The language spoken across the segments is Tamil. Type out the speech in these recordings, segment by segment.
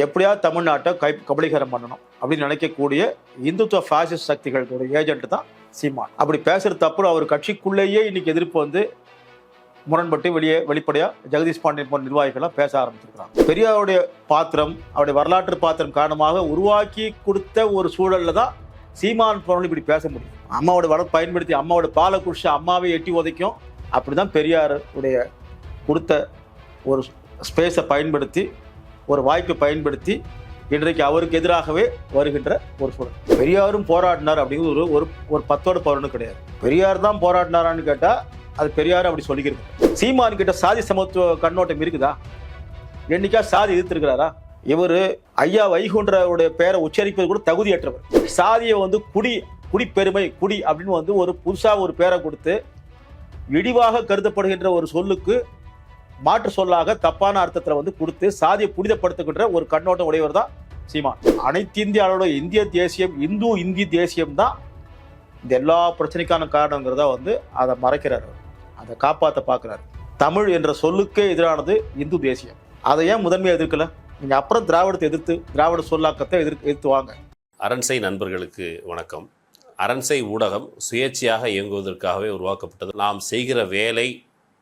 எப்படியாவது தமிழ்நாட்டை கை கபலீகரம் பண்ணணும் அப்படின்னு நினைக்கக்கூடிய இந்துத்துவ ஃபேசிஸ்ட் சக்திகளுடைய ஏஜென்ட் தான் சீமான். அப்படி பேசுற தப்பு அவர் கட்சிக்குள்ளேயே இன்னைக்கு எதிர்ப்பு வந்து முரண்பட்டு வெளியே வெளிப்படையாக ஜெகதீஷ் பாண்டியன் போன்ற நிர்வாகிகளாக பேச ஆரம்பிச்சிருக்கிறாங்க. பெரியாருடைய பாத்திரம் அவருடைய வரலாற்று பாத்திரம் காரணமாக உருவாக்கி கொடுத்த ஒரு சூழலில் தான் சீமான் போனவங்க இப்படி பேச முடியும். அம்மாவோட வள பயன்படுத்தி அம்மாவோட பாலை குடிச்சு அம்மாவை எட்டி உதைக்கும். அப்படிதான் தான் பெரியாருடைய கொடுத்த ஒரு ஸ்பேஸை பயன்படுத்தி ஒரு வாய்ப்பை பயன்படுத்தி இன்றைக்கு அவருக்கு எதிராகவே வருகின்ற ஒரு சூழல். பெரியாரும் போராடினார் அப்படிங்கிறது ஒரு ஒரு ஒரு பத்தோட பவர்னு கிடையாது. பெரியார் தான் போராடினாரான்னு கேட்டால் அது பெரியார் அப்படி சொல்லிக்கிறது சீமான் கிட்ட சாதி சமத்துவ கண்ணோட்டம் இருக்குதா? என்னைக்கா சாதி எதிர்த்திருக்கிறாரா? இவரு ஐயா வைகுன்றவருடைய பேரை உச்சரிப்பது கூட தகுதியற்றவர். சாதியை வந்து குடி குடிப்பெருமை குடி அப்படின்னு வந்து ஒரு புதுசாக ஒரு பேரை கொடுத்து இழிவாக கருதப்படுகின்ற ஒரு சொல்லுக்கு மாற்று சொல்லாக தப்பான அர்த்தத்தில் வந்து கொடுத்து சாதியை புனிதப்படுத்துகின்ற ஒரு கண்ணோட்டம் உடையவர் தான் சீமான். அனைத்து இந்திய அளவோட இந்திய தேசியம் இந்து இந்தி தேசியம் தான் இந்த எல்லா பிரச்சனைக்கான காரணங்கிறத வந்து அதை மறைக்கிறார். அதை காப்பாற்ற பார்க்குறாரு. தமிழ் என்ற சொல்லுக்கே எதிரானது இந்து தேசியம். அதை ஏன் முதன்மையாக எதிர்க்கல? நீங்கள் அப்புறம் திராவிடத்தை எதிர்த்து திராவிட சொல்லாக்கத்தை எதிர்த்து எதிர்த்து வாங்க. அரண்சை நண்பர்களுக்கு வணக்கம். அரண்சை ஊடகம் சுயேட்சையாக இயங்குவதற்காகவே உருவாக்கப்பட்டது. நாம் செய்கிற வேலை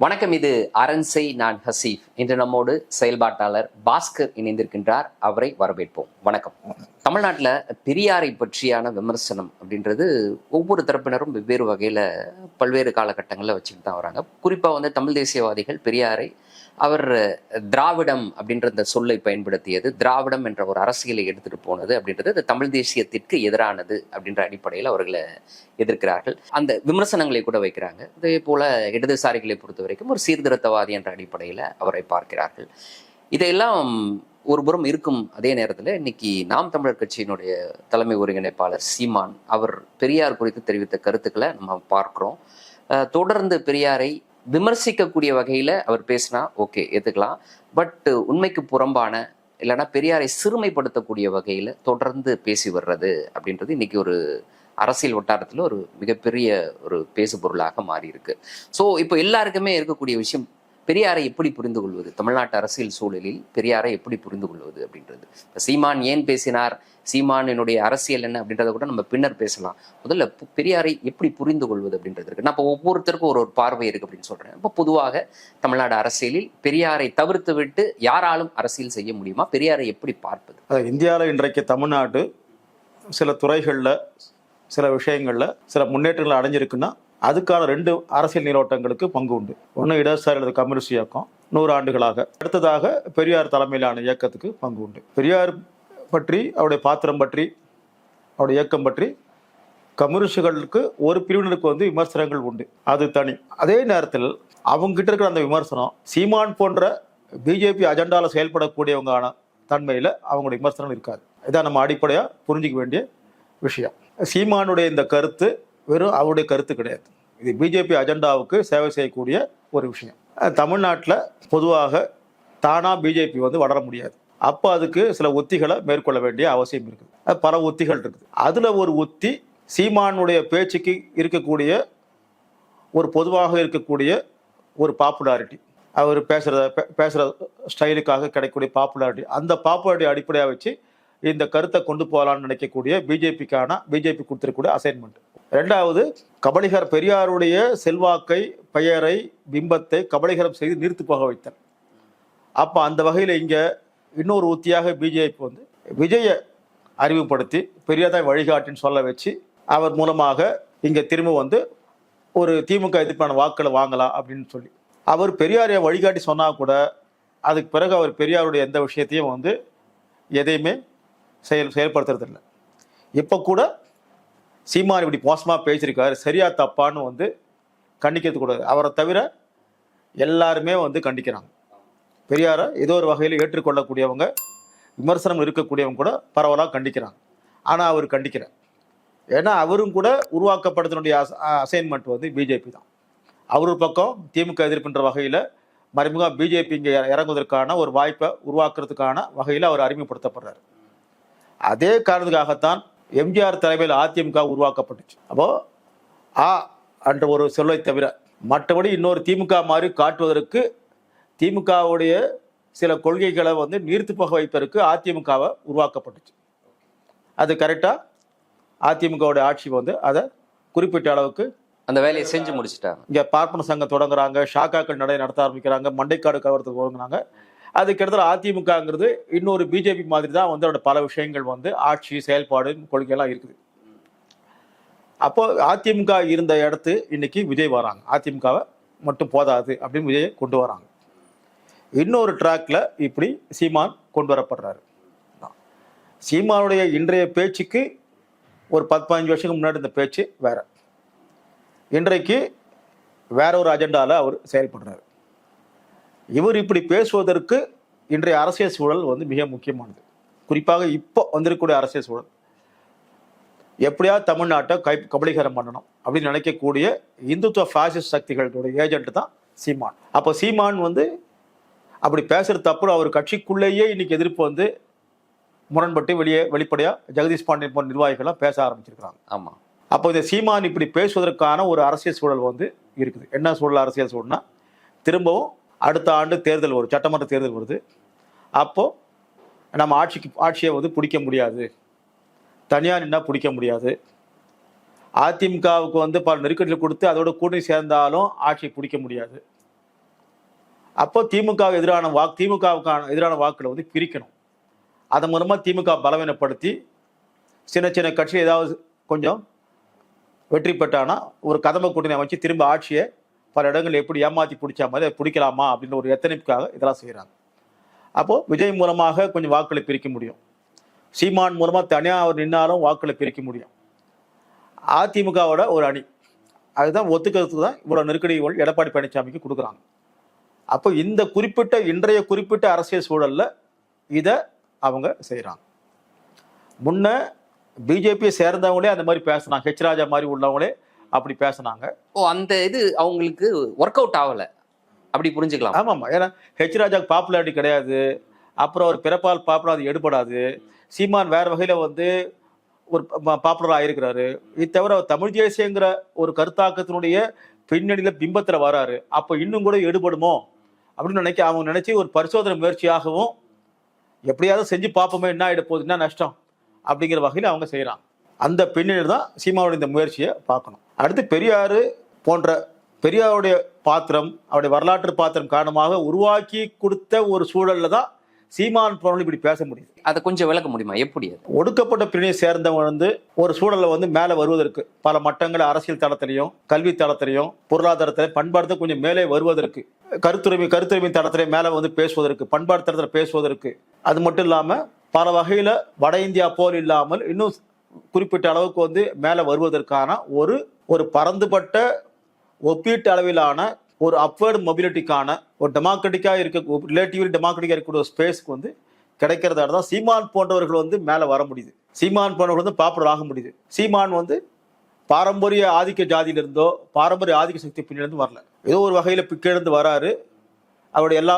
வணக்கம் இது அரண்சை நான் ஹசீஃப் இன்று நம்மோடு செயல்பாட்டாளர் பாஸ்கர் இணைந்திருக்கின்றார். அவரை வரவேற்போம். வணக்கம். தமிழ்நாட்டில் பெரியாரை பற்றியான விமர்சனம் அப்படின்றது ஒவ்வொரு தரப்பினரும் வெவ்வேறு வகையில் பல்வேறு காலகட்டங்களில் வச்சுக்கிட்டு தான் வராங்க. குறிப்பாக வந்து தமிழ் தேசியவாதிகள் பெரியாரை அவர் திராவிடம் அப்படின்ற இந்த சொல்லை பயன்படுத்தியது. திராவிடம் என்ற ஒரு அரசியலை எடுத்துட்டு போனது அப்படின்றது அது தமிழ் தேசியத்திற்கு எதிரானது அப்படின்ற அடிப்படையில் அவர்களை எதிர்க்கிறார்கள். அந்த விமர்சனங்களை கூட வைக்கிறாங்க. இதே போல இடதுசாரிகளை பொறுத்த வரைக்கும் ஒரு சீர்திருத்தவாதி என்ற அடிப்படையில் அவரை பார்க்கிறார்கள். இதையெல்லாம் ஒரு புறம் இருக்கும் அதே நேரத்தில் இன்னைக்கு நாம் தமிழர் கட்சியினுடைய தலைமை ஒருங்கிணைப்பாளர் சீமான் அவர் பெரியார் குறித்து தெரிவித்த கருத்துக்களை நம்ம பார்க்குறோம். தொடர்ந்து பெரியாரை விமர்சிக்கக்கூடிய வகையில் அவர் பேசினா ஓகே ஏற்றுக்கலாம் பட் உண்மைக்கு புறம்பான இல்லைன்னா பெரியாரை சிறுமைப்படுத்தக்கூடிய வகையில் தொடர்ந்து பேசி வர்றது அப்படின்றது இன்னைக்கு ஒரு அரசியல் வட்டாரத்தில் ஒரு மிகப்பெரிய ஒரு பேசு பொருளாக மாறி இருக்கு ஸோ இப்போ எல்லாருக்குமே இருக்கக்கூடிய விஷயம் பெரியாரை எப்படி புரிந்து கொள்வது? தமிழ்நாட்டு அரசியல் சூழலில் பெரியாரை எப்படி புரிந்து கொள்வது அப்படின்றது. இப்போ சீமான் ஏன் பேசினார்? சீமானினுடைய அரசியல் என்ன அப்படின்றத கூட நம்ம பின்னர் பேசலாம். முதல்ல பு- பெரியாரை எப்படி புரிந்து கொள்வது அப்படின்றது இருக்கு. நான் இப்போ ஒவ்வொருத்தருக்கும் ஒரு ஒரு பார்வை இருக்கு அப்படின்னு சொல்றேன். இப்போ பொதுவாக தமிழ்நாடு அரசியலில் பெரியாரை தவிர்த்து விட்டு யாராலும் அரசியல் செய்ய முடியுமா? பெரியாரை எப்படி பார்ப்பது? அதாவது இந்தியாவில் இன்றைக்கு தமிழ்நாடு சில துறைகளில் சில விஷயங்களில் சில முன்னேற்றங்கள் அடைஞ்சிருக்குன்னா அதுக்கான ரெண்டு அரசியல் நீரோட்டங்களுக்கு பங்கு உண்டு. ஒன்று இடதுசாரி அல்லது கம்யூனிஸ்ட் இயக்கம் நூறு ஆண்டுகளாக அடுத்ததாக பெரியார் தலைமையிலான இயக்கத்துக்கு பங்கு உண்டு. பெரியார் பற்றி அவருடைய பாத்திரம் பற்றி அவருடைய இயக்கம் பற்றி கம்யூனிஸ்டுகளுக்கு ஒரு பிரிவினருக்கு வந்து விமர்சனங்கள் உண்டு. அது தனி. அதே நேரத்தில் அவங்க கிட்ட இருக்கிற அந்த விமர்சனம் சீமான் போன்ற பிஜேபி அஜெண்டாவில் செயல்படக்கூடியவங்கான தன்மையில் அவங்களுடைய விமர்சனம் இருக்காது. இதான் நம்ம அடிப்படையாக புரிஞ்சிக்க வேண்டிய விஷயம். சீமானுடைய இந்த கருத்து வெறும் அவருடைய கருத்து கிடையாது. இது பிஜேபி அஜெண்டாவுக்கு சேவை செய்யக்கூடிய ஒரு விஷயம். தமிழ்நாட்டில் பொதுவாக தானாக பிஜேபி வந்து வளர முடியாது. அப்போ அதுக்கு சில உத்திகளை மேற்கொள்ள வேண்டிய அவசியம் இருக்குது. பல உத்திகள் இருக்குது. அதில் ஒரு உத்தி சீமானுடைய பேச்சுக்கு இருக்கக்கூடிய ஒரு பொதுவாக இருக்கக்கூடிய ஒரு பாப்புலாரிட்டி அவர் பேசுகிற பேசுகிற ஸ்டைலுக்காக கிடைக்கக்கூடிய பாப்புலாரிட்டி அந்த பாப்புலாரிட்டி அடிப்படையாக வச்சு இந்த கருத்தை கொண்டு போகலான்னு நினைக்கக்கூடிய பிஜேபிக்கான பிஜேபி கொடுத்துருக்கக்கூடிய அசைன்மெண்ட் ரெண்டாவது கபலிகர் பெரியாருடைய செல்வாக்கை பெயரை பிம்பத்தை கபலிகரம் செய்து நீர்த்து போக வைத்தார். அப்போ அந்த வகையில் இங்கே இன்னொரு உத்தியாக பிஜேபி வந்து விஜயை அறிமுகப்படுத்தி பெரியார் தான் வழிகாட்டின்னு சொல்ல வச்சு அவர் மூலமாக இங்கே திரும்ப வந்து ஒரு திமுக எதிர்ப்பான வாக்களை வாங்கலாம் அப்படின்னு சொல்லி. அவர் பெரியாரை வழிகாட்டி சொன்னால் கூட அதுக்கு பிறகு அவர் பெரியாருடைய எந்த விஷயத்தையும் வந்து எதையுமே செயல் செயல்படுத்துறதில்லை. இப்போ கூட சீமான் இப்படி மோசமாக பேசியிருக்காரு சரியா தப்பான்னு வந்து கண்டிக்கிறது கூடாது அவரை தவிர எல்லாருமே வந்து கண்டிக்கிறாங்க. பெரியாரை ஏதோ ஒரு வகையில் ஏற்றுக்கொள்ளக்கூடியவங்க விமர்சனம் இருக்கக்கூடியவங்க கூட பரவலாக கண்டிக்கிறாங்க. ஆனால் அவர் கண்டிக்கிறார் ஏன்னா அவரும் கூட உருவாக்கப்படுத்தினுடைய அசைன்மெண்ட் வந்து பிஜேபி தான். அவர் ஒரு பக்கம் திமுக எதிர்ப்புன்ற வகையில் மறைமுகம் பிஜேபி இங்கே இறங்குவதற்கான ஒரு வாய்ப்பை உருவாக்குறதுக்கான வகையில் அவர் அறிமுகப்படுத்தப்படுறாரு. அதே காரணத்துக்காகத்தான் எம்ஜிஆர் தலைமையில் அதிமுக உருவாக்கப்பட்டுச்சு. அப்போ ஆ என்ற ஒரு சொல்லை தவிர மற்றபடி இன்னொரு திமுக மாதிரி காட்டுவதற்கு திமுகவுடைய சில கொள்கைகளை வந்து நீர்த்து போக வைப்பதற்கு அதிமுகவை உருவாக்கப்பட்டுச்சு. அது கரெக்டாக அதிமுகவுடைய ஆட்சி வந்து அதை குறிப்பிட்ட அளவுக்கு அந்த வேலையை செஞ்சு முடிச்சிட்டாங்க. இங்கே பார்ப்பன சங்கம் தொடங்குறாங்க ஷாக்காக்கள் நடை நடத்த ஆரம்பிக்கிறாங்க மண்டைக்காடு கவரத்துக்கு தொடங்குறாங்க அது அதிமுகங்கிறது இன்னொரு பிஜேபி மாதிரி தான் வந்து அதோட பல விஷயங்கள் வந்து ஆட்சி செயல்பாடு கொள்கையெல்லாம் இருக்குது. அப்போ அதிமுக இருந்த இடத்து இன்னைக்கு விஜய் வராங்க. அதிமுகவை மட்டும் போதாது அப்படின்னு விஜய் கொண்டு வராங்க. இன்னொரு ட்ராக்ல இப்படி சீமான் கொண்டு வரப்படுறாரு. சீமானுடைய இன்றைய பேச்சுக்கு ஒரு பத்து பதினஞ்சு வருஷத்துக்கு முன்னாடி இந்த பேச்சு வேற. இன்றைக்கு வேற ஒரு அஜெண்டாவில் அவர் செயல்படுறாரு. இவர் இப்படி பேசுவதற்கு இன்றைய அரசியல் சூழல் வந்து மிக முக்கியமானது. குறிப்பாக இப்போ வந்திருக்கக்கூடிய அரசியல் சூழல். எப்படியாவது தமிழ்நாட்டை கை கபலீகரம் பண்ணணும் அப்படின்னு நினைக்கக்கூடிய இந்துத்துவ ஃபாசிஸ்ட் சக்திகளுடைய ஏஜென்ட் தான் சீமான். அப்போ சீமான் வந்து அப்படி பேசுறது தப்பு அவர் கட்சிக்குள்ளேயே இன்னைக்கு எதிர்ப்பு வந்து முரண்பட்டு வெளியே வெளிப்படையா ஜெகதீஷ் பாண்டியன் போன்ற நிர்வாகிகள்லாம் பேச ஆரம்பிச்சிருக்கிறாங்க. ஆமா. அப்போ இந்த சீமான் இப்படி பேசுவதற்கான ஒரு அரசியல் சூழல் வந்து இருக்குது. என்ன சூழல் அரசியல் சூழல்னா திரும்பவும் அடுத்த ஆண்டு தேர்தல் வரும் சட்டமன்ற தேர்தல் வருது. அப்போது நம்ம ஆட்சிக்கு ஆட்சியை வந்து பிடிக்க முடியாது. தனியாக நின்னா பிடிக்க முடியாது. அதிமுகவுக்கு வந்து பல நெருக்கடிகள் கொடுத்து அதோட கூட்டணி சேர்ந்தாலும் ஆட்சியை பிடிக்க முடியாது. அப்போ திமுக எதிரான வாக்கு திமுகவுக்கான எதிரான வாக்குகளை வந்து பிரிக்கணும். அதன் மூலமாக திமுக பலவீனப்படுத்தி சின்ன சின்ன கட்சி ஏதாவது கொஞ்சம் வெற்றி பெற்றானா ஒரு கதம்ப கூட்டணி அமைச்சு திரும்ப ஆட்சியை பல இடங்கள் எப்படி ஏமாற்றி பிடிச்சா மாதிரி அதை பிடிக்கலாமா அப்படின்ற ஒரு எத்தனைப்புக்காக இதெல்லாம் செய்கிறாங்க அப்போது விஜய் மூலமாக கொஞ்சம் வாக்குகளை பிரிக்க முடியும். சீமான் மூலமாக தனியாக அவர் நின்னாலும் வாக்குகளை பிரிக்க முடியும். அதிமுகவோட ஒரு அணி. அதுதான் ஒத்துக்கிறதுக்கு தான் இவ்வளோ நெருக்கடிகள் எடப்பாடி பழனிசாமிக்கு கொடுக்குறாங்க. அப்போ இந்த குறிப்பிட்ட இன்றைய குறிப்பிட்ட அரசியல் சூழலில் இதை அவங்க செய்கிறாங்க முன்ன பிஜேபியை சேர்ந்தவங்களே அந்த மாதிரி பேசுனாங்க. ஹெச் ராஜா மாதிரி உள்ளவங்களே அப்படி பேசுனாங்க. ஓ அந்த இது அவங்களுக்கு ஒர்க் அவுட் ஆகல. அப்படி புரிஞ்சுக்கலாம். ஆமாம்மா ஏன்னா ஹெச் ராஜாக்கு பாப்புலாரிட்டி கிடையாது. அப்புறம் அவர் பிறப்பால் பாப்புலர் அது எடுபடாது. சீமான் வேற வகையில வந்து ஒரு பாப்புலர் ஆயிருக்கிறாரு இது தவிர அவர் தமிழ் தேசியங்கிற ஒரு கருத்தாக்கத்தினுடைய பின்னணியில பிம்பத்துல வராரு. அப்போ இன்னும் கூட எடுபடுமோ? அப்படின்னு நினைக்க அவங்க நினைச்சு ஒரு பரிசோதனை முயற்சியாகவும் எப்படியாவது செஞ்சு பார்ப்போமே என்ன ஆயிட போகுது என்ன நஷ்டம் அப்படிங்கிற வகையில் அவங்க செய்கிறாங்க அந்த பின்னணியில் தான் சீமாவுடைய இந்த முயற்சியை பார்க்கணும். அடுத்து பெரியாரு போன்ற பெரியாருடைய பாத்திரம் அவருடைய வரலாற்று பாத்திரம் காரணமாக உருவாக்கி கொடுத்த ஒரு சூழல்ல தான் சீமான் போனவங்க இப்படி பேச முடியுது. அதை கொஞ்சம் விளக்க முடியுமா? எப்படி ஒடுக்கப்பட்ட பிரிவினை சேர்ந்தவங்க வந்து ஒரு சூழல்ல வந்து மேலே வருவதற்கு பல மட்டங்கள் அரசியல் தளத்திலையும் கல்வி தளத்திலையும் பொருளாதாரத்திலையும் பண்பாடு கொஞ்சம் மேலே வருவதற்கு கருத்துரிமை கருத்துரிமை தளத்திலே மேலே வந்து பேசுவதற்கு பண்பாடு தளத்தில் பேசுவதற்கு அது மட்டும் இல்லாம பல வகையில வட இந்தியா போல் இல்லாமல் இன்னும் குறிப்பிட்ட அளவுக்கு வந்து மேலே வருவதற்கான ஒரு ஒரு பரந்துபட்ட ஒப்பீட்டு அளவிலான ஒரு அப்வேர்டு மொபிலிட்டிக்கான ஒரு டெமோக்ராட்டிக்காக இருக்க ரிலேட்டிவ்லி டெமோக்ராட்டிக்காக இருக்கக்கூடிய ஸ்பேஸ்க்கு வந்து கிடைக்கிறதால தான் சீமான் போன்றவர்கள் வந்து மேலே வர முடியுது. சீமான் போன்றவர்கள் வந்து பாப்புலர் ஆக முடியுது. சீமான் வந்து பாரம்பரிய ஆதிக்க ஜாதியிலிருந்தோ பாரம்பரிய ஆதிக்க சக்தி பின்னிலிருந்து வரல. ஏதோ ஒரு வகையில் கிழந்து வராரு. அவருடைய எல்லா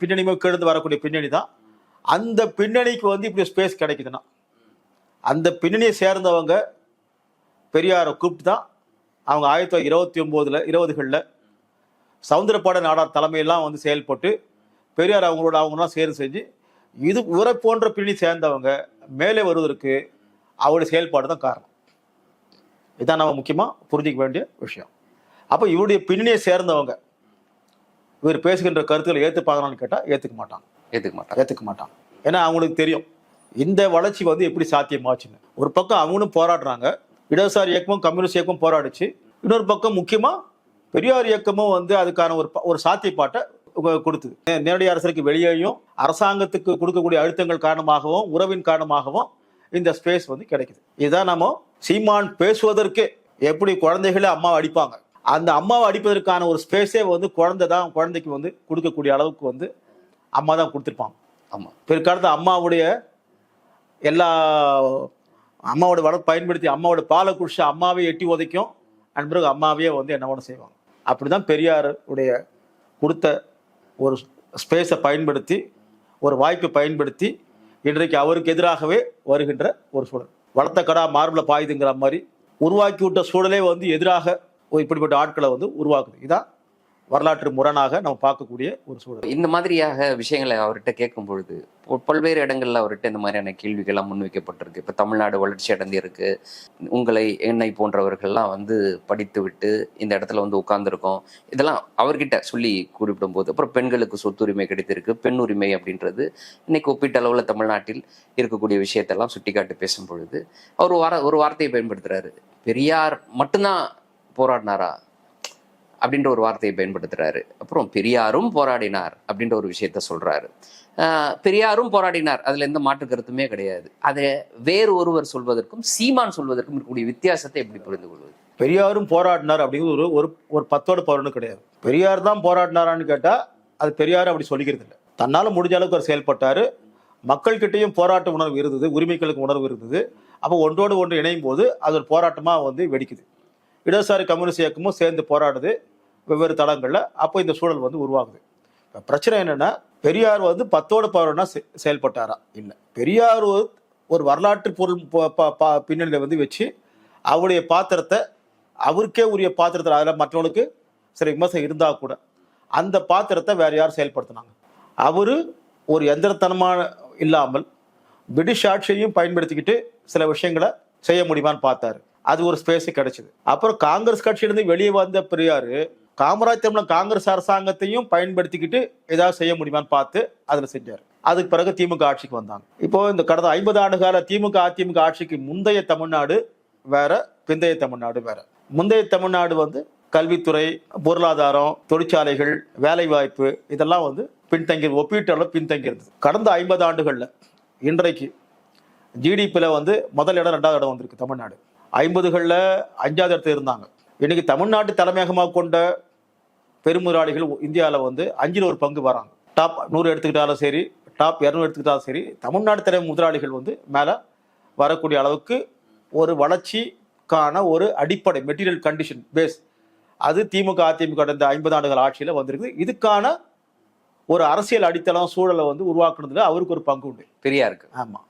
பின்னணியுமே கிழந்து வரக்கூடிய பின்னணி தான். அந்த பின்னணிக்கு வந்து இப்படி ஸ்பேஸ் கிடைக்குதுன்னா அந்த பின்னணியை சேர்ந்தவங்க பெரியாரை கூப்பிட்டு தான் அவங்க ஆயிரத்தி தொள்ளாயிரத்தி இருபத்தி ஒம்போதில் இருபதுகளில் சவுந்தரப்பாட நாடார் தலைமையெல்லாம் வந்து செயல்பட்டு பெரியார் அவங்களோட அவங்களாம் சேர்ந்து செஞ்சு இது உரை போன்ற பின்னணி சேர்ந்தவங்க மேலே வருவதற்கு அவருடைய செயல்பாடு தான் காரணம். இதான் நம்ம முக்கியமாக புரிஞ்சிக்க வேண்டிய விஷயம். அப்போ இவருடைய பின்னணியை சேர்ந்தவங்க இவர் பேசுகின்ற கருத்துக்களை ஏற்றுப்பாங்களான்னு கேட்டால் ஏற்றுக்க மாட்டாங்க. ஏத்துக்க மாட்டாங்க. ஏற்றுக்க மாட்டாங்க. ஏன்னா அவங்களுக்கு தெரியும். இந்த வளர்ச்சி வந்து எப்படி சாத்தியமாச்சுன்னு. ஒரு பக்கம் அவங்களும் போராடுறாங்க. இடதுசாரி இயக்கமும் கம்யூனிஸ்ட் இயக்கமும் போராடிச்சு. இன்னொரு பக்கம் முக்கியமாக பெரியார் இயக்கமும் வந்து அதுக்கான ஒரு ஒரு சாத்தியப்பாட்டை கொடுத்தது. நேரடி அரசுக்கு வெளியேயும் அரசாங்கத்துக்கு கொடுக்கக்கூடிய அழுத்தங்கள் காரணமாகவும் உறவின் காரணமாகவும் இந்த ஸ்பேஸ் வந்து கிடைக்குது. இதுதான் நம்ம சீமான் பேசுவதற்கு எப்படி குழந்தைகளை அம்மாவை அடிப்பாங்க. அந்த அம்மாவை அடிப்பதற்கான ஒரு ஸ்பேஸே வந்து குழந்தை தான் குழந்தைக்கு வந்து கொடுக்கக்கூடிய அளவுக்கு வந்து அம்மா தான் கொடுத்துருப்பாங்க. ஆமா. பிற்காலத்து அம்மாவுடைய எல்லா அம்மாவோட வள பயன்படுத்தி அம்மாவோட பாலை குடிச்சு அம்மாவே எட்டி உதைக்கும். அண்ட் பிறகு அம்மாவே வந்து என்னவோட செய்வாங்க. அப்படிதான் பெரியார் உடைய கொடுத்த ஒரு ஸ்பேஸை பயன்படுத்தி ஒரு வாய்ப்பை பயன்படுத்தி இன்றைக்கு அவருக்கு எதிராகவே வருகின்ற ஒரு சூழல். வளர்த்த கடா மார்பில் பாயுதுங்கிற மாதிரி உருவாக்கி விட்ட சூழலே வந்து எதிராக இப்படிப்பட்ட ஆட்களை வந்து உருவாக்குது. இதான் வரலாற்று முரணாக நம்ம பார்க்கக்கூடிய ஒரு சூழல். இந்த மாதிரியாக விஷயங்களை அவர்கிட்ட கேட்கும் பொழுது பல்வேறு இடங்கள்ல அவர்கிட்ட இந்த மாதிரியான கேள்விகள்லாம் முன்வைக்கப்பட்டிருக்கு. இப்ப தமிழ்நாடு வளர்ச்சி அடைந்திருக்கு. உங்களை என்னை போன்றவர்கள்லாம் வந்து படித்து விட்டு இந்த இடத்துல வந்து உட்கார்ந்துருக்கோம். இதெல்லாம் அவர்கிட்ட சொல்லி குறிப்பிடும் போது அப்புறம் பெண்களுக்கு சொத்துரிமை கிடைத்திருக்கு. பெண் உரிமை அப்படின்றது இன்னைக்கு ஒப்பீட்டளவுல தமிழ்நாட்டில் இருக்கக்கூடிய விஷயத்தெல்லாம் சுட்டிக்காட்டி பேசும் பொழுது அவர் வார ஒரு வார்த்தையை பயன்படுத்துறாரு. பெரியார் மட்டும்தான் போராடினாரா? அப்படின்ற ஒரு வார்த்தையை பயன்படுத்துறாரு. அப்புறம் பெரியாரும் போராடினார் அப்படின்ற ஒரு விஷயத்த சொல்றாரு. பெரியாரும் போராடினார். அதில் எந்த மாற்று கருத்துமே கிடையாது. அதை வேறு ஒருவர் சொல்வதற்கும் சீமான் சொல்வதற்கும் இருக்கக்கூடிய வித்தியாசத்தை எப்படி புரிந்து கொள்வது? பெரியாரும் போராடினார் அப்படிங்கிறது ஒரு ஒரு ஒரு பத்தோட பவர்னு கிடையாது. பெரியார் தான் போராடினாரான்னு கேட்டால் அது பெரியார் அப்படி சொல்லிக்கிறது இல்லை. தன்னால் முடிஞ்ச அளவுக்கு அவர் செயல்பட்டார். மக்கள்கிட்டையும் போராட்ட உணர்வு இருந்தது உரிமைகளுக்கு உணர்வு இருந்தது. அப்போ ஒன்றோடு ஒன்று இணையும் போது அது ஒரு போராட்டமாக வந்து வெடிக்குது. இடதுசாரி கம்யூனிஸ்ட் இயக்கமும் சேர்ந்து போராடுது. வெவ்வேறு தளங்களில் அப்போ இந்த சூழல் வந்து உருவாகுது. இப்போ பிரச்சனை என்னென்னா பெரியார் வந்து பத்தோட பவர்னா செயல்பட்டாரா? இல்லை. பெரியார் ஒரு- ஒரு வரலாற்று பொருள் ப- ப- ப- வந்து வச்சு அவருடைய பாத்திரத்தை அவருக்கே உரிய பாத்திரத்தில் அதில் மற்றவனுக்கு சில விமர்சனம் இருந்தால் கூட அந்த பாத்திரத்தை வேறு யார் செயல்படுத்தினாங்க. அவர் ஒரு எந்திரத்தனமான இல்லாமல் பிரிட்டிஷ் ஆட்சியையும் பயன்படுத்திக்கிட்டு சில விஷயங்களை செய்ய முடியுமான்னு பார்த்தாரு. அது ஒரு ஸ்பேஸு கிடைச்சிது. அப்புறம் காங்கிரஸ் கட்சியிலேருந்து வெளியே வந்த பெரியார் காமராஜ் காங்கிரஸ் அரசாங்கத்தையும் பயன்படுத்திக்கிட்டு ஏதாவது செய்ய முடியுமான்னு பார்த்து அதில் செஞ்சார். அதுக்கு பிறகு திமுக ஆட்சிக்கு வந்தாங்க. இப்போ இந்த கடந்த ஐம்பது ஆண்டு கால திமுக அதிமுக ஆட்சிக்கு முந்தைய தமிழ்நாடு வேற பிந்தைய தமிழ்நாடு வேற. முந்தைய தமிழ்நாடு வந்து கல்வித்துறை பொருளாதாரம் தொழிற்சாலைகள் வேலைவாய்ப்பு இதெல்லாம் வந்து பின்தங்கி ஒப்பீட்டளவு பின்தங்கி இருந்தது. கடந்த ஐம்பது ஆண்டுகளில் இன்றைக்கு ஜிடிபியில் வந்து முதல் இடம் ரெண்டாவது இடம் வந்திருக்கு தமிழ்நாடு. ஐம்பதுகளில் அஞ்சாவது இடத்துல இருந்தாங்க. இன்னைக்கு தமிழ்நாட்டு தலைமையகமாக கொண்ட பெருமுதலாளிகள் இந்தியாவில் வந்து அஞ்சில் ஒரு பங்கு வராங்க. டாப் நூறு எடுத்துக்கிட்டாலும் சரி டாப் இரநூறு எடுத்துக்கிட்டாலும் சரி தமிழ்நாட்டு தலைமை முதலாளிகள் வந்து மேலே வரக்கூடிய அளவுக்கு ஒரு வளர்ச்சிக்கான ஒரு அடிப்படை மெட்டீரியல் கண்டிஷன் பேஸ் அது திமுக அதிமுக இந்த ஐம்பது ஆண்டுகள் ஆட்சியில் வந்திருக்குது. இதுக்கான ஒரு அரசியல் அடித்தளம் சூழலை வந்து உருவாக்குனதுல அவருக்கு ஒரு பங்கு உண்டு. பெரியாருக்கு. ஆமா.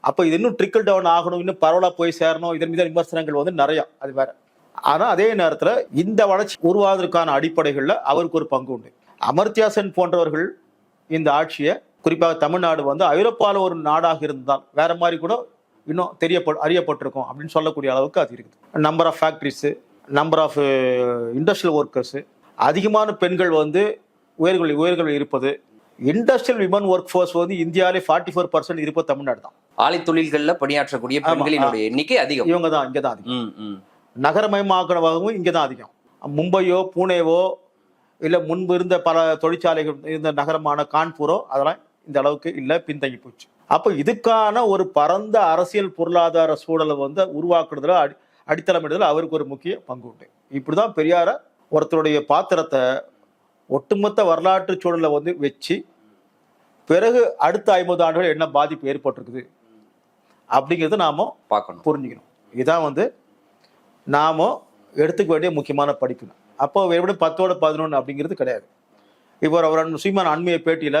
அப்போ இது இன்னும் ட்ரிக்கிள் டவுன் ஆகணும் இன்னும் பரவலா போய் சேரணும் இதன் மீது விமர்சனங்கள் வந்து நிறைய. அது வேற. ஆனா அதே நேரத்துல இந்த வளர்ச்சி உருவாவதற்கான அடிப்படைகள்ல அவருக்கு ஒரு பங்கு உண்டு. அமர்த்தியா சென் போன்றவர்கள் இந்த ஆட்சியை குறிப்பாக தமிழ்நாடு வந்து ஐரோப்பால ஒரு நாடாக இருந்தால் வேற மாதிரி கூட இன்னும் தெரியப்ப அறியப்பட்டிருக்கும் அப்படின்னு சொல்லக்கூடிய அளவுக்கு அது இருக்குது. Number of factories number of industrial workers அதிகமான பெண்கள் வந்து உயர்கல்வி உயர்கல்வி இருப்பது இண்டஸ்ட்ரியல் விமன் ஒர்க் ஃபோர்ஸ் வந்து இந்தியாவிலே ஃபார்ட்டி ஃபோர் பர்சன்ட் இருப்பது தமிழ்நாடு தான். ஆலை தொழில்கள்ல பணியாற்றக்கூடிய பெண்களினுடைய எண்ணிக்கை அதிகம். இவங்க தான் இங்கே தான் அதிகம் ம், ம். நகரமயமாக்கணவாகவும் இங்கே தான் அதிகம். மும்பையோ பூனேவோ இல்லை முன்பு இருந்த பல தொழிற்சாலைகள் இருந்த நகரமான கான்பூரோ அதெல்லாம் இந்த அளவுக்கு இல்லை பின்தங்கி போச்சு. அப்போ இதுக்கான ஒரு பரந்த அரசியல் பொருளாதார சூழலை வந்து உருவாக்குறதுல அடி அடித்தளமிடுதல் அவருக்கு ஒரு முக்கிய பங்கு உண்டு. இப்படிதான் பெரியார ஒருத்தருடைய பாத்திரத்தை ஒட்டுமொத்த வரலாற்று சூழலை வந்து வச்சு பிறகு அடுத்த ஐம்பது ஆண்டுகள் என்ன பாதிப்பு ஏற்பட்டிருக்குது? அப்படிங்கிறது நாம பார்க்கணும். புரிஞ்சுக்கணும். இதான் வந்து நாம எடுத்துக்க வேண்டிய முக்கியமான படிப்பு அப்போ வெறும் பத்தோட பதினொன்று அப்படிங்கிறது கிடையாது. இப்போ அவர் சீமான அண்மைய பேட்டியில்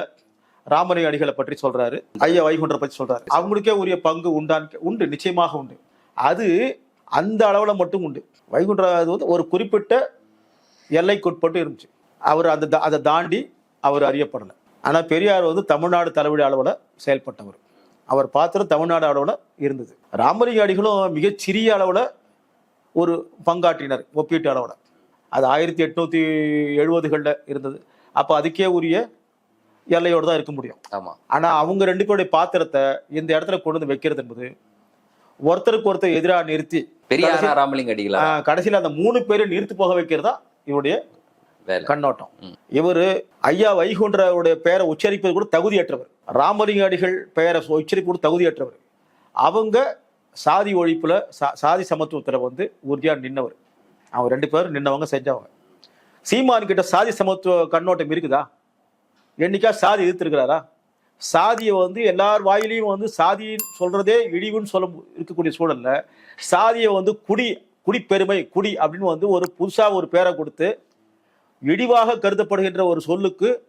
ராமரை அடிகளை பற்றி சொல்றாரு ஐயா வைகுண்டரை பற்றி சொல்றாரு. அவங்களுக்கே உரிய பங்கு உண்டான்னு உண்டு நிச்சயமாக உண்டு. அது அந்த அளவில் மட்டும் உண்டு. வைகுண்டர் அது வந்து ஒரு குறிப்பிட்ட எல்லைக்குட்பட்டு இருந்துச்சு. அவர் அந்த அதை தாண்டி அவர் அறியப்படலை. ஆனால் பெரியார் வந்து தமிழ்நாடு தலைவலி அளவில் செயல்பட்டவர். அவர் பாத்திரம் தமிழ்நாடு அளவில் இருந்தது. ராமலிங்க அடிகளும் மிகச்சிறிய அளவில் ஒரு பங்காற்றினர் ஒப்பீட்டு அளவுல அது ஆயிரத்தி எட்நூத்தி எழுபதுகளில் இருந்தது. அப்போ அதுக்கே உரிய எல்லையோடு தான் இருக்க முடியும். ஆமா. ஆனா அவங்க ரெண்டு பேருடைய பாத்திரத்தை இந்த இடத்துல கொண்டு வந்து வைக்கிறது என்பது ஒருத்தருக்கு ஒருத்தர் எதிராக நிறுத்தி பெரியாரா ராமலிங்க அடிகளா? கடைசியில அந்த மூணு பேரும் நிறுத்து போக வைக்கிறதா இவருடைய கண்ணோட்டம். இவரு ஐயா வைகுண்டருடைய பெயரை உச்சரிப்பது கூட தகுதியற்றவர். ராமலிங்க அடிகள் பெயரை உச்சரிப்பு கூட தகுதியற்றவர். அவங்க சாதி ஒழிப்பில் சா- சாதி சமத்துவத்தில் வந்து உறுதியாக நின்னவர். அவங்க ரெண்டு பேரும் நின்னவங்க செஞ்சவங்க. சீமான் கிட்ட சாதி சமத்துவ கண்ணோட்டம் இருக்குதா? என்னைக்கா சாதி எதிர்த்துருக்கிறாரா? சாதியை வந்து எல்லார் வாயிலையும் வந்து சாதின்னு சொல்றதே இழிவுன்னு சொல்ல இருக்கக்கூடிய சூழல்ல சாதியை வந்து குடி குடிப்பெருமை குடி அப்படின்னு வந்து ஒரு புதுசாக ஒரு பேரை கொடுத்து இழிவாக கருதப்படுகின்ற ஒரு சொல்லுக்கு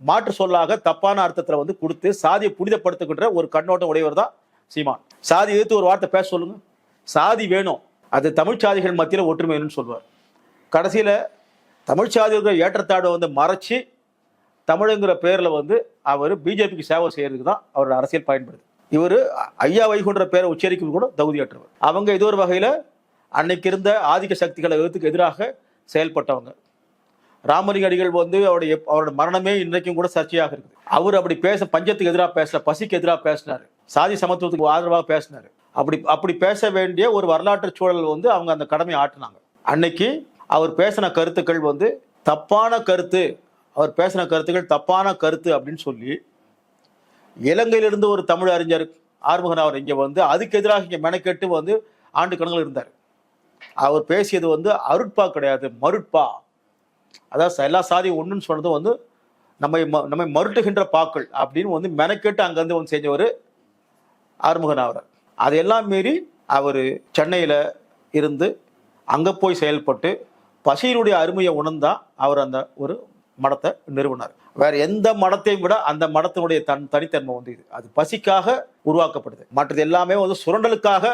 மாற்று சொல்லாக தப்பான அர்த்தத்தில் வந்து கொடுத்து சாதியை புனிதப்படுத்துகின்ற ஒரு கண்ணோட்டம் உடையவர் தான் சீமான். சாதி எதிர்த்து ஒரு வார்த்தை பேச சொல்லுங்க. சாதி வேணும். அது தமிழ் சாதிகள் மத்தியில் ஒற்றுமை வேணும்னு சொல்வார் கடைசியில் தமிழ் சாதிகள் ஏற்றத்தாடு வந்து மறைச்சு தமிழுங்கிற பேரில் வந்து அவர் பிஜேபிக்கு சேவை செய்கிறதுக்கு தான் அவரோட அரசியல் பயன்படுது. இவர் ஐயா வைகுன்ற பேரை உச்சரிக்கும் கூட தகுதியற்றவர். அவங்க இது ஒரு வகையில் அன்னைக்கு இருந்த ஆதிக்க சக்திகளை எதிர்த்துக்கு எதிராக செயல்பட்டவங்க. ராமலிங்க அடிகள் வந்து அவருடைய அவரோட மரணமே இன்றைக்கும் கூட சர்ச்சையாக இருக்குது. அவர் அப்படி பேச பஞ்சத்துக்கு எதிராக பேசல பசிக்கு எதிராக பேசினார். சாதி சமத்துவத்துக்கு ஆதரவாக பேசினாரு. அப்படி அப்படி பேச வேண்டிய ஒரு வரலாற்று சூழல் வந்து அவங்க அந்த கடமையை ஆட்டினாங்க அன்னைக்கு அவர் பேசின கருத்துக்கள் வந்து தப்பான கருத்து அவர் பேசின கருத்துக்கள் தப்பான கருத்து அப்படின்னு சொல்லி இலங்கையிலிருந்து ஒரு தமிழ் அறிஞர் ஆறுமுகன் அவர் இங்கே வந்து அதுக்கு எதிராக இங்கே மெனக்கெட்டு வந்து ஆண்டு கணக்கில் இருந்தார். அவர் பேசியது வந்து அருட்பா கிடையாது மருட்பா. அதாவது எல்லா சாதியும் ஒன்றுன்னு சொன்னதும் வந்து நம்மை ம- நம்மை மருட்டுகின்ற பாக்கள் அப்படின்னு வந்து மெனக்கெட்டு அங்கேருந்து வந்து செஞ்சவர் ஆறுமுகன் அவர் அதையெல்லாம் மீறி அவர் சென்னையில் இருந்து அங்கே போய் செயல்பட்டு பசியினுடைய அருமையை உணர்ந்தா அவர் அந்த ஒரு மடத்தை நிறுவனார். வேற எந்த மடத்தையும் விட அந்த மடத்தினுடைய தன் தனித்தன்மை வந்து இது. அது பசிக்காக உருவாக்கப்படுது. மற்றது எல்லாமே வந்து சுரண்டலுக்காக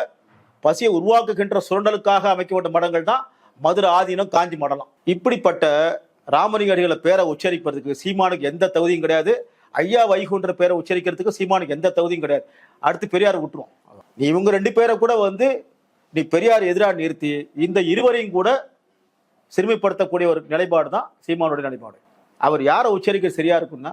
பசியை உருவாக்குகின்ற சுரண்டலுக்காக அமைக்கப்பட்ட மடங்கள் தான் மதுரை ஆதீனம் காஞ்சி மடலாம். இப்படிப்பட்ட ராமலிங்க அடிகளை பேரை உச்சரிப்பதற்கு சீமானுக்கு எந்த தகுதியும் கிடையாது. ஐயா வைகுன்ற பேரை உச்சரிக்கிறதுக்கு சீமானுக்கு எந்த தகுதியும் கிடையாது. அடுத்து பெரியார் விட்டுருவோம் நீ இவங்க ரெண்டு பேரை கூட வந்து நீ பெரியார் எதிராக நிறுத்தி இந்த இருவரையும் கூட சிறுமைப்படுத்தக்கூடிய ஒரு நிலைப்பாடு தான் சீமானுடைய நிலைப்பாடு. அவர் யாரை உச்சரிக்க சரியா இருக்குன்னா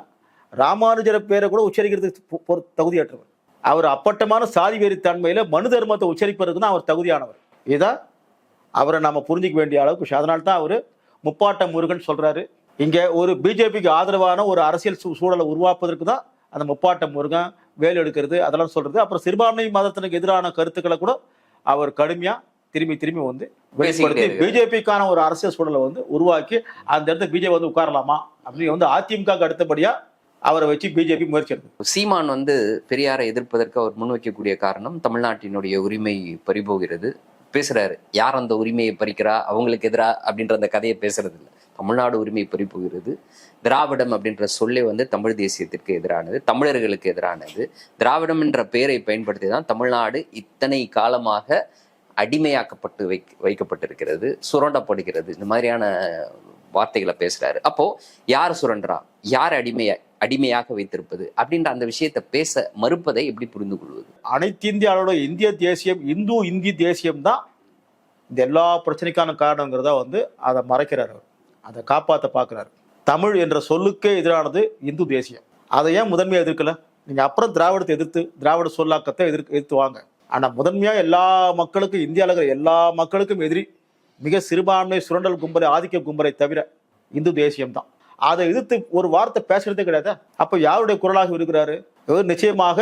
ராமானுஜர பேரை கூட உச்சரிக்கிறதுக்கு தகுதியற்றவர். அவர் அப்பட்டமான சாதி வெறி தன்மையில மனு தர்மத்தை உச்சரிப்பதற்கு தான் அவர் தகுதியானவர். இதான் அவரை நாம புரிஞ்சிக்க வேண்டிய அளவுக்கு அதனால தான் அவர் முப்பாட்ட முருகன் சொல்றாரு. இங்க ஒரு பிஜேபிக்கு ஆதரவான ஒரு அரசியல் சூழலை உருவாக்குவதற்கு தான் அந்த முப்பாட்ட முருகன் வேல் எடுக்கிறது அதெல்லாம் சொல்றது. அப்புறம் சிறுபான்மை மதத்தினுக்கு எதிரான கருத்துக்களை கூட அவர் கடுமையா திரும்பி திரும்பி வந்து வெளிப்படுத்தி பிஜேபிக்கான ஒரு அரசியல் சூழலை வந்து உருவாக்கி அந்த இடத்துல பிஜேபி வந்து உட்காரலாமா? அப்படின்னு வந்து அதிமுக அடுத்தபடியா அவரை வச்சு பிஜேபி முயற்சி சீமான் வந்து பெரியாரை எதிர்ப்பதற்கு அவர் முன்வைக்கக்கூடிய காரணம் தமிழ்நாட்டினுடைய உரிமை பறிபோகிறது. பேசுறாரு. யார் அந்த உரிமையை பறிக்கிறா? அவங்களுக்கு எதிரா? அப்படின்ற அந்த கதையை பேசுறது இல்லை தமிழ்நாடு உரிமை பறிப்புகிறது. திராவிடம் அப்படின்ற சொல்லே வந்து தமிழ் தேசியத்திற்கு எதிரானது தமிழர்களுக்கு எதிரானது. திராவிடம் என்ற பெயரை பயன்படுத்தி தான் தமிழ்நாடு இத்தனை காலமாக அடிமையாக்கப்பட்டு வை வைக்கப்பட்டிருக்கிறது சுரண்டப்படுகிறது. இந்த மாதிரியான வார்த்தைகளை பேசுறாரு. அப்போ யார் சுரண்டா யார் அடிமையா அடிமையாக வைத்திருப்பது? அப்படின்ற அந்த விஷயத்தை பேச மறுப்பதை எப்படி புரிந்து கொள்வது? அனைத்து இந்தியாவோட இந்திய தேசியம் இந்து இந்தி தேசியம் தான் இந்த எல்லா பிரச்சனைக்கான காரணங்கிறத வந்து அதை மறைக்கிறார் அவர். அதை காப்பாற்ற பார்க்குறாரு. தமிழ் என்ற சொல்லுக்கே எதிரானது இந்து தேசியம். அதை ஏன் முதன்மையாக எதிர்க்கல? நீங்கள் அப்புறம் திராவிடத்தை எதிர்த்து திராவிட சொல்லாக்கத்தை எதிர்க்க எதிர்த்து வாங்க. ஆனால் முதன்மையாக எல்லா மக்களுக்கும் இந்தியாவில் இருக்கிற எல்லா மக்களுக்கும் எதிரி மிக சிறுபான்மை சுரண்டல் கும்பலை ஆதிக்க கும்பலை தவிர இந்து தேசியம் தான். அதை எதிர்த்து ஒரு வார்த்தை பேசுறதே கிடையாது. அப்போ யாருடைய குரலாக இருக்கிறாரு? இவர் நிச்சயமாக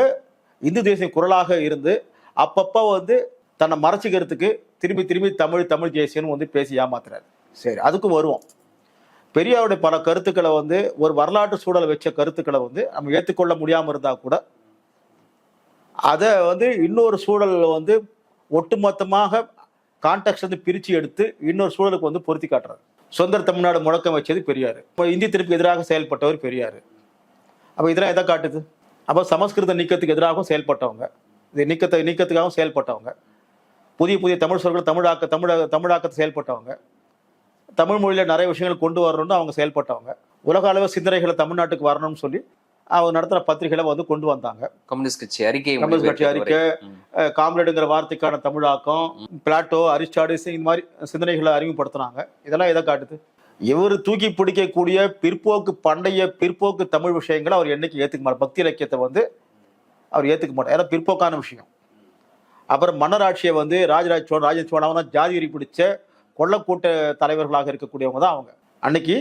இந்து தேசிய குரலாக இருந்து அப்பப்போ வந்து தன்னை மறைச்சிக்கிறதுக்கு திரும்பி திரும்பி தமிழ் தமிழ் தேசியம்னு வந்து பேசி ஏமாத்துறாரு. சரி அதுக்கும் வருவோம். பெரியாருடைய பல கருத்துக்களை வந்து ஒரு வரலாற்று சூழலை வச்ச கருத்துக்களை வந்து நம்ம ஏற்றுக்கொள்ள முடியாமல் இருந்தால் கூட அதை வந்து இன்னொரு சூழலில் வந்து ஒட்டுமொத்தமாக கான்டாக்ட் வந்து பிரித்து எடுத்து இன்னொரு சூழலுக்கு வந்து பொருத்தி காட்டுறாரு. சுதந்திர தமிழ்நாடு முழக்கம் வச்சது பெரியார். இப்போ இந்தி திருப்புக்கு எதிராக செயல்பட்டவர் பெரியார். அப்போ இதெல்லாம் எதை காட்டுது? அப்போ சமஸ்கிருத நீக்கத்துக்கு எதிராகவும் செயல்பட்டவங்க. இது நீக்கத்தை நீக்கத்துக்காகவும் செயல்பட்டவங்க. புதிய புதிய தமிழ் சொற்கள் தமிழாக்க தமிழக தமிழாக்கத்தை செயல்பட்டவங்க. தமிழ் மொழியில நிறைய விஷயங்கள் கொண்டு வரணும்னு அவங்க செயல்பட்டவங்க. உலக அளவு சிந்தனைகளை தமிழ்நாட்டுக்கு வரணும்னு சொல்லி அவங்க நடத்துகிற பத்திரிகைகளை வந்து கொண்டு வந்தாங்க. கம்யூனிஸ்ட் கட்சி அறிக்கை கம்யூனிஸ்ட் கட்சி அறிக்கை காம்ரேடுங்கிற வார்த்தைக்கான தமிழாக்கம் பிளாட்டோ அரிஸ்டாடிஸ் இந்த மாதிரி சிந்தனைகளை அறிமுகப்படுத்துனாங்க. இதெல்லாம் எதை காட்டுது? இவர் தூக்கி பிடிக்கக்கூடிய பிற்போக்கு பண்டைய பிற்போக்கு தமிழ் விஷயங்களை அவர் என்னைக்கு ஏத்துக்க மாட்டார். பக்தி இலக்கியத்தை வந்து அவர் ஏத்துக்க மாட்டார். ஏன்னா பிற்போக்கான விஷயம். அப்புறம் மன்னராட்சியை வந்து ராஜராஜ சோழன் ராஜேந்திர சோழன் அவங்க தான் ஜாதி பிடிச்ச கொள்ளக்கூட்ட தலைவர்களாக இருக்கக்கூடியவங்க தான் அவங்க. அன்னைக்கு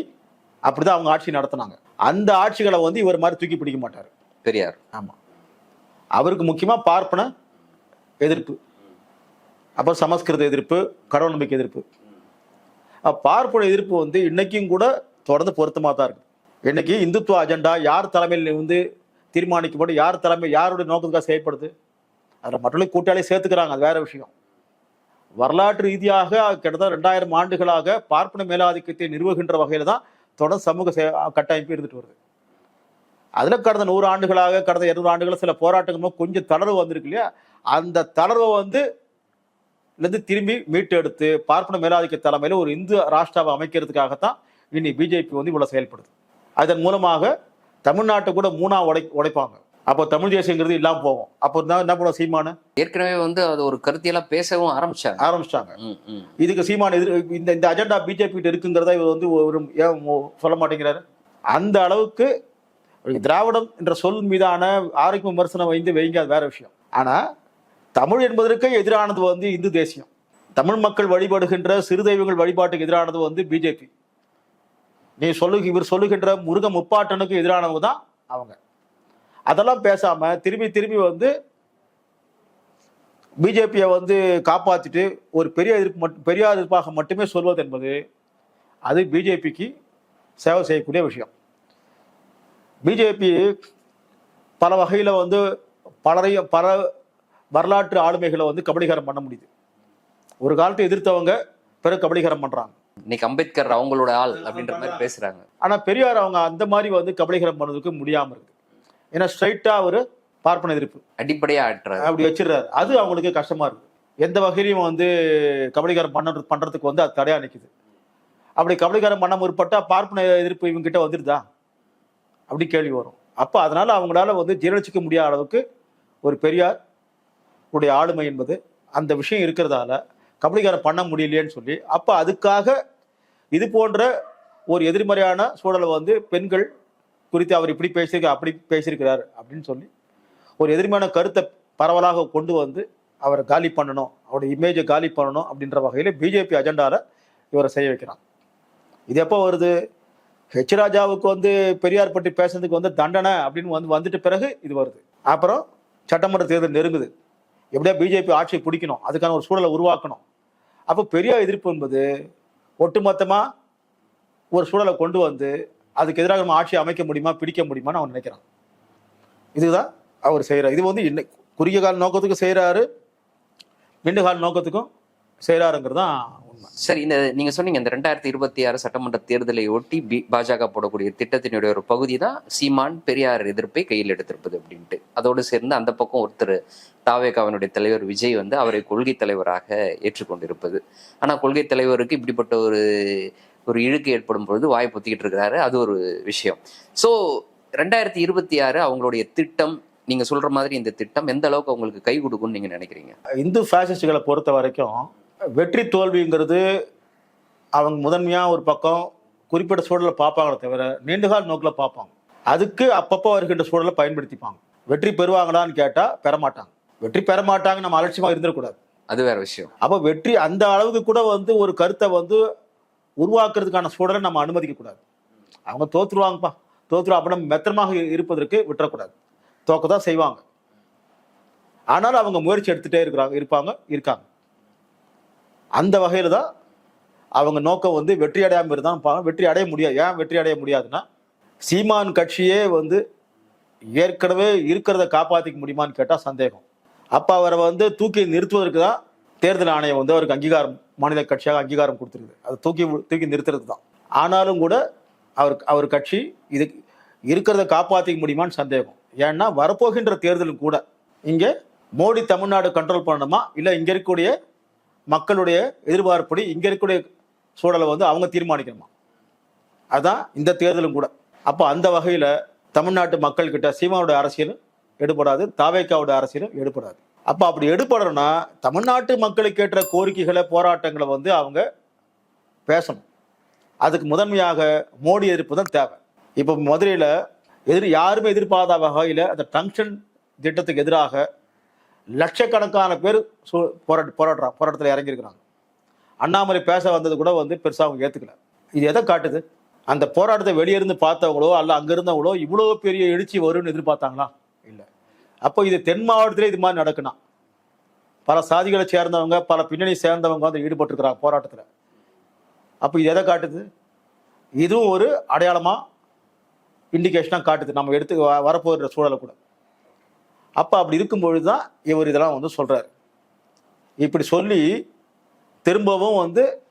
அப்படிதான் அவங்க ஆட்சி நடத்துனாங்க. அந்த ஆட்சிகளை வந்து இவர் மாதிரி தூக்கி பிடிக்க மாட்டார். பெரியார். ஆமாம் அவருக்கு முக்கியமாக பார்ப்பன எதிர்ப்பு. அப்புறம் சமஸ்கிருத எதிர்ப்பு கடவுள் நம்பிக்கை எதிர்ப்பு. அப்ப பார்ப்பன எதிர்ப்பு வந்து இன்னைக்கும் கூட தொடர்ந்து பொருத்தமாக தான் இருக்கு. இன்னைக்கு இந்துத்துவ அஜெண்டா யார் தலைமையில் வந்து தீர்மானிக்கப்படும் யார் தலைமை யாருடைய நோக்கத்துக்காக செயல்படுது? அதில் மற்றொரு கூட்டாளி சேர்த்துக்கிறாங்க. அது வேற விஷயம். வரலாற்று ரீதியாக கிட்டத்தட்ட ரெண்டாயிரம் ஆண்டுகளாக பார்ப்பன மேலாதிக்கத்தை நிறுவுகின்ற வகையில் தான் தொடர் சமூக சே- கட்டமைப்பு இருந்துட்டு வருது. அதில் கடந்த நூறு ஆண்டுகளாக கடந்த இருநூறு ஆண்டுகளாக சில போராட்டங்கள் கொஞ்சம் தளர்வு வந்திருக்கு இல்லையா? அந்த தளர்வை வந்து இருந்து திரும்பி மீட்டெடுத்து பார்ப்பன மேலாதிக்க தலைமையில் ஒரு இந்து ராஷ்டிராவை அமைக்கிறதுக்காகத்தான் இனி பிஜேபி வந்து இவ்வளோ செயல்படுது. அதன் மூலமாக தமிழ்நாட்டை கூட மூணா உடை உடைப்பாங்க. அப்போ தமிழ் தேசியங்கிறது இல்லாம போகும். அப்போ தான் என்ன பண்ண சீமானு? ஏற்கனவே வந்து அது ஒரு கருத்தியெல்லாம் பேசவும் ஆரம்பிச்சாங்க. ம். இதுக்கு சீமான் எதிர் இந்த இந்த அஜெண்டா பிஜேபி இருக்குங்கிறத இவர் வந்து ஒரு ஏன் சொல்ல மாட்டேங்கிறாரு? அந்த அளவுக்கு திராவிடம் என்ற சொல் மீதான ஆரோக்கிய விமர்சனம் வைந்து வைங்க அது வேற விஷயம். ஆனா தமிழ் என்பதற்கு எதிரானது வந்து இந்து தேசியம். தமிழ் மக்கள் வழிபடுகின்ற சிறு தெய்வங்கள் வழிபாட்டுக்கு எதிரானது வந்து பிஜேபி. நீ சொல்லு இவர் சொல்லுகின்ற முருக முப்பாட்டனுக்கு எதிரானவங்க தான் அவங்க. அதெல்லாம் பேசாம திரும்பி திரும்பி வந்து பிஜேபியை வந்து காப்பாத்திட்டு ஒரு பெரிய எதிர்ப்பு மட்டும் பெரியார் எதிர்ப்பாக மட்டுமே சொல்வது என்பது அது பிஜேபிக்கு சேவை செய்யக்கூடிய விஷயம். பிஜேபி பல வகையில் வந்து பலரையும் பல வரலாற்று ஆளுமைகளை வந்து கபலீகரம் பண்ண முடியுது. ஒரு காலத்தை எதிர்த்தவங்க பிறகு கபலீகரம் பண்றாங்க. இன்னைக்கு அம்பேத்கர் அவங்களோட ஆள் அப்படின்ற மாதிரி பேசுறாங்க. ஆனா பெரியார் அவங்க அந்த மாதிரி வந்து கபலீகரம் பண்ணதுக்கு முடியாம இருக்கு. ஏன்னா ஸ்ட்ரைட்டா ஒரு பார்ப்பன எதிர்ப்பு. அடிப்படையா ஆட்டுறாரு அப்படி வச்சிடுறாரு. அது அவங்களுக்கு கஷ்டமா இருக்கு. எந்த வகையிலையும் வந்து கபலீகரம் பண்ண பண்றதுக்கு வந்து அது தடையா நிக்குது. அப்படி கபலீகரம் பண்ண முற்பட்டா பார்ப்பன எதிர்ப்பு இவங்க கிட்ட வந்துருதா அப்படி கேள்வி வரும். அப்ப அதனால அவங்களால வந்து ஜீரணிச்சிக்க முடியாத அளவுக்கு ஒரு பெரியார் உடைய ஆளுமை என்பது அந்த விஷயம் இருக்கிறதால கபலீகரம் பண்ண முடியலையேன்னு சொல்லி அப்ப அதுக்காக இது போன்ற ஒரு எதிர்மறையான சூழலை வந்து பெண்கள் குறித்து அவர் இப்படி பேசியிருக்க அப்படி பேசியிருக்கிறார் அப்படின்னு சொல்லி ஒரு எதிர்மையான கருத்தை பரவலாக கொண்டு வந்து அவரை காலி பண்ணணும் அவருடைய இமேஜை காலி பண்ணணும் அப்படின்ற வகையில் பிஜேபி அஜெண்டாவில் இவரை செய்ய வைக்கிறான் இது எப்போ வருது? ஹெச் ராஜாவுக்கு வந்து பெரியார் பற்றி பேசுறதுக்கு வந்து தண்டனை அப்படின்னு வந்து வந்துட்டு பிறகு இது வருது. அப்புறம் சட்டமன்ற தேர்தல் நெருங்குது. எப்படியா பிஜேபி ஆட்சியை பிடிக்கணும் அதுக்கான ஒரு சூழலை உருவாக்கணும். அப்போ பெரியார் எதிர்ப்பு என்பது ஒட்டுமொத்தமாக ஒரு சூழலை கொண்டு வந்து அதுக்கு எதிராக நம்ம ஆட்சி அமைக்க முடியுமா பிடிக்க முடியுமான்னு அவன் நினைக்கிறான். இதுதான் அவர் செய்கிறார் இது வந்து இன்னைக்கு குறுகிய கால நோக்கத்துக்கும் செய்கிறாரு நீண்ட கால நோக்கத்துக்கும் செய்கிறாருங்கிறது தான் உண்மை. சரி இந்த நீங்க சொன்னீங்க இந்த ரெண்டாயிரத்தி இருபத்தி ஆறு சட்டமன்ற தேர்தலை ஒட்டி பி பாஜக போடக்கூடிய திட்டத்தினுடைய ஒரு பகுதி தான் சீமான் பெரியார் எதிர்ப்பை கையில் எடுத்திருப்பது அப்படின்ட்டு. அதோடு சேர்ந்து அந்த பக்கம் ஒருத்தர் தாவேகாவினுடைய தலைவர் விஜய் வந்து அவரை கொள்கை தலைவராக ஏற்றுக்கொண்டிருப்பது. ஆனா கொள்கை தலைவருக்கு இப்படிப்பட்ட ஒரு ஒரு இழுக்கு ஏற்படும் பொழுது வாய் பொத்திக்கிட்டு இருக்கிறாரு. அது ஒரு விஷயம். ஸோ ரெண்டாயிரத்தி இருபத்தி ஆறு அவங்களுடைய திட்டம் நீங்க சொல்ற மாதிரி இந்த திட்டம் எந்த அளவுக்கு அவங்களுக்கு கை கொடுக்கும்னு நீங்க நினைக்கிறீங்க? இந்து ஃபேசிஸ்டுகளை பொறுத்த வரைக்கும் வெற்றி தோல்விங்கிறது அவங்க முதன்மையா ஒரு பக்கம் குறிப்பிட்ட சூழலை பார்ப்பாங்களே தவிர நீண்டகால நோக்கில் பார்ப்பாங்க. அதுக்கு அப்பப்போ வருகின்ற சூழலை பயன்படுத்திப்பாங்க. வெற்றி பெறுவாங்களான்னு கேட்டா பெற மாட்டாங்க வெற்றி பெற மாட்டாங்க நம்ம அலட்சியமா இருந்துடக்கூடாது. அது வேற விஷயம். அப்போ வெற்றி அந்த அளவுக்கு கூட வந்து ஒரு கருத்தை வந்து உருவாக்குறதுக்கான சூழலை நம்ம அனுமதிக்கக்கூடாது அவங்க தோத்துருவாங்கப்பா. தோத்துருவா அப்படின்னா மெத்தனமாக இரு- இருப்பதற்கு விட்டுறக்கூடாது. தோக்க தான் செய்வாங்க. ஆனாலும் அவங்க முயற்சி எடுத்துகிட்டே இருக்கிறாங்க இருப்பாங்க இருக்காங்க. அந்த வகையில் தான் அவங்க நோக்கம் வந்து வெற்றி அடையாமல் இருந்தான் பாருங்க வெற்றி அடைய முடியாது ஏன் வெற்றி அடைய முடியாதுன்னா சீமான் கட்சியே வந்து ஏற்கனவே இருக்கிறத காப்பாற்றிக்க முடியுமான்னு கேட்டால் சந்தேகம். அப்போ அவரை வந்து தூக்கி நிறுத்துவதற்கு தான் தேர்தல் ஆணையம் வந்து அவருக்கு அங்கீகாரம் மாநில கட்சியாக அங்கீகாரம் கொடுத்துருக்குது அதை தூக்கி தூக்கி நிறுத்துறது தான் ஆனாலும் கூட அவர் அவர் கட்சி இது இருக்கிறத காப்பாற்றிக்க முடியுமான்னு சந்தேகம். ஏன்னா வரப்போகின்ற தேர்தலும் கூட இங்கே மோடி தமிழ்நாடு கண்ட்ரோல் பண்ணணுமா? இல்லை இங்கே இருக்கக்கூடிய மக்களுடைய எதிர்பார்ப்படி இங்கே இருக்கக்கூடிய சூழலை வந்து அவங்க தீர்மானிக்கணுமா? அதுதான் இந்த தேர்தலும் கூட. அப்போ அந்த வகையில் தமிழ்நாட்டு மக்கள்கிட்ட சீமாவோட அரசியலும் எடுபடாது தாவேக்காவோட அரசியலும் எடுபடாது. அப்போ அப்படி எடுபடணும்னா தமிழ்நாட்டு மக்களுக்கு ஏற்ற கோரிக்கைகளை போராட்டங்களை வந்து அவங்க பேசணும். அதுக்கு முதன்மையாக மோடி எதிர்ப்பு தான் தேவை. இப்போ மதுரையில் எதிர் யாருமே எதிர்பாராத வகையில் அந்த டங்ஷன் திட்டத்துக்கு எதிராக லட்சக்கணக்கான பேர் சு- போராட்ட போராடுறா போராட்டத்தில் இறங்கியிருக்கிறாங்க. அண்ணாமலை பேச வந்தது கூட வந்து பெருசாக அவங்க ஏற்றுக்கல இது எதை காட்டுது? அந்த போராட்டத்தை வெளியிருந்து பார்த்தவங்களோ அல்ல அங்கே இருந்தவங்களோ இவ்வளோ பெரிய எழுச்சி வரும்னு எதிர்பார்த்தாங்களா? அப்போ இது தென் மாவட்டத்திலே இது மாதிரி நடக்கணும் பல சாதிகளை சேர்ந்தவங்க பல பின்னணி சேர்ந்தவங்க வந்து ஈடுபட்டிருக்கிறாங்க போராட்டத்தில். அப்போ இது எதை காட்டுது? இதுவும் ஒரு அடையாளமாக இண்டிகேஷனாக காட்டுது. நம்ம எடுத்து வ- வரப்போகிற சூழலை கூட. அப்போ அப்படி இருக்கும்பொழுது தான் இவர் இதெல்லாம் வந்து சொல்கிறார் இப்படி சொல்லி திரும்பவும் வந்து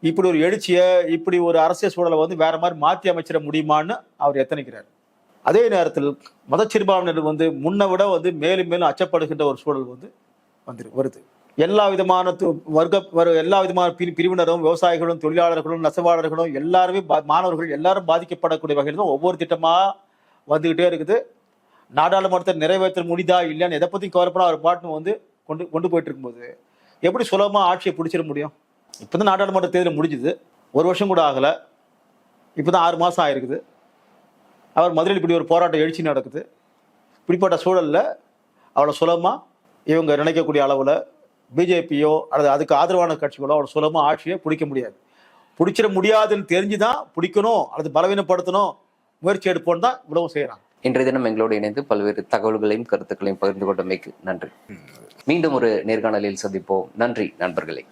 இப்படி ஒரு எழுச்சியை இப்படி ஒரு அரசியல் சூழலை வந்து வேறு மாதிரி மாற்றி அமைச்சிட முடியுமான்னு அவர் எத்தனைக்கிறார். அதே நேரத்தில் மதச்சிறுபான்மையினர் வந்து முன்னை விட வந்து மேலும் மேலும் அச்சப்படுகின்ற ஒரு சூழல் வந்து வந்துரு வருது. எல்லா விதமான வர்க்க எல்லா விதமான பிரிவினரும் விவசாயிகளும் தொழிலாளர்களும் நெசவாளர்களும் எல்லாருமே மாணவர்கள் எல்லாரும் பாதிக்கப்படக்கூடிய வகையில் தான் ஒவ்வொரு திட்டமாக வந்துகிட்டே இருக்குது. நாடாளுமன்றத்தை நிறைவேற்ற முடிதா இல்லையான்னு எதை பற்றியும் கவலைப்பட அவர் பாட்டுன்னு வந்து கொண்டு கொண்டு போயிட்டு இருக்கும்போது எப்படி சுலபமாக ஆட்சியை பிடிச்சிட முடியும்? இப்போ தான் நாடாளுமன்ற தேர்தல் முடிஞ்சுது. ஒரு வருஷம் கூட ஆகலை. இப்போ தான் ஆறு மாதம் ஆயிருக்குது. அவர் மதுரையில் இப்படி ஒரு போராட்டம் எழுச்சி நடக்குது. இப்படிப்பட்ட சூழலில் அவ்வளோ சுலபமாக இவங்க நினைக்கக்கூடிய அளவில் பிஜேபியோ அல்லது அதுக்கு ஆதரவான கட்சிகளோ அவ்வளோ சுலபமாக ஆட்சியை பிடிக்க முடியாது. பிடிச்சிட முடியாதுன்னு தெரிஞ்சு தான் பிடிக்கணும் அல்லது பலவீனப்படுத்தணும் முயற்சி எடுப்போம் தான் இவ்வளவும் செய்கிறாங்க இன்றைய தினம் எங்களோடு இணைந்து பல்வேறு தகவல்களையும் கருத்துக்களையும் பகிர்ந்து கொண்டமைக்கு நன்றி. மீண்டும் ஒரு நேர்காணலில் சந்திப்போம். நன்றி நண்பர்களே.